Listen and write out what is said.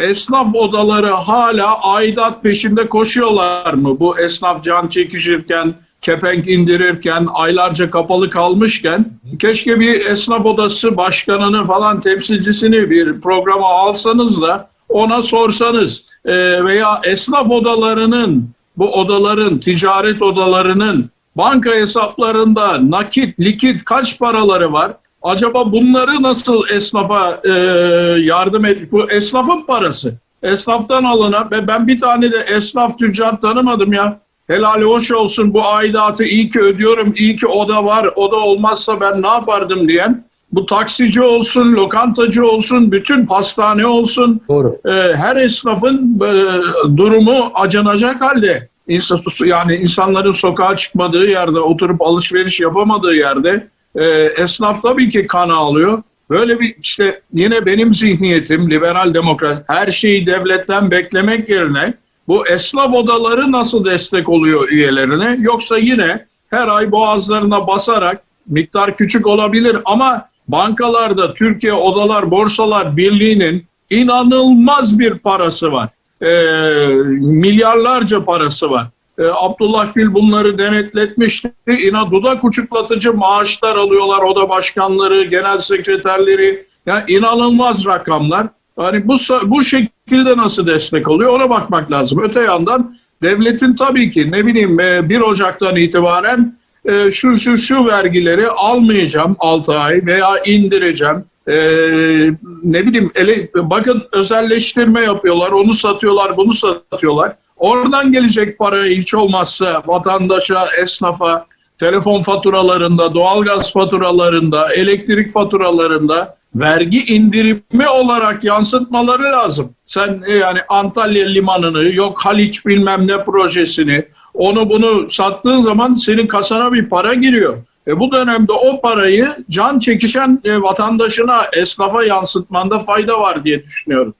esnaf odaları hala aidat peşinde koşuyorlar mı? Bu esnaf can çekişirken, kepenk indirirken, aylarca kapalı kalmışken keşke bir esnaf odası başkanını falan temsilcisini bir programa alsanız da ona sorsanız Ee, veya esnaf odalarının bu odaların, ticaret odalarının banka hesaplarında nakit, likit kaç paraları var? Acaba bunları nasıl esnafa e, yardım et? Bu esnafın parası. Esnaftan alına ve ben bir tane de esnaf tüccar tanımadım ya. Helali hoş olsun bu aidatı iyi ki ödüyorum, iyi ki oda var, oda olmazsa ben ne yapardım diyen. Bu taksici olsun, lokantacı olsun, bütün pastane olsun, Doğru. e, her esnafın e, durumu acınacak halde. İnsan, yani insanların sokağa çıkmadığı yerde, oturup alışveriş yapamadığı yerde e, esnaf tabii ki kan ağlıyor. Böyle bir işte yine benim zihniyetim liberal demokrat her şeyi devletten beklemek yerine bu esnaf odaları nasıl destek oluyor üyelerine yoksa yine her ay boğazlarına basarak miktar küçük olabilir ama bankalarda Türkiye Odalar Borsalar Birliği'nin inanılmaz bir parası var. Ee, milyarlarca parası var. Ee, Abdullah Gül bunları denetletmişti. İna dudak uçuklatıcı maaşlar alıyorlar oda başkanları, genel sekreterleri. Yani inanılmaz rakamlar. Yani bu bu şekilde nasıl destek oluyor ona bakmak lazım. Öte yandan devletin tabii ki ne bileyim e, 1 Ocak'tan itibaren e, şu şu şu vergileri almayacağım 6 ay veya indireceğim. E, ne bileyim ele, bakın özelleştirme yapıyorlar, onu satıyorlar, bunu satıyorlar. Oradan gelecek parayı hiç olmazsa vatandaşa, esnafa, telefon faturalarında, doğalgaz faturalarında, elektrik faturalarında vergi indirimi olarak yansıtmaları lazım. Sen e, yani Antalya limanını, yok Haliç bilmem ne projesini, onu bunu sattığın zaman senin kasana bir para giriyor. E bu dönemde o parayı can çekişen e, vatandaşına, esnafa yansıtmanda fayda var diye düşünüyorum.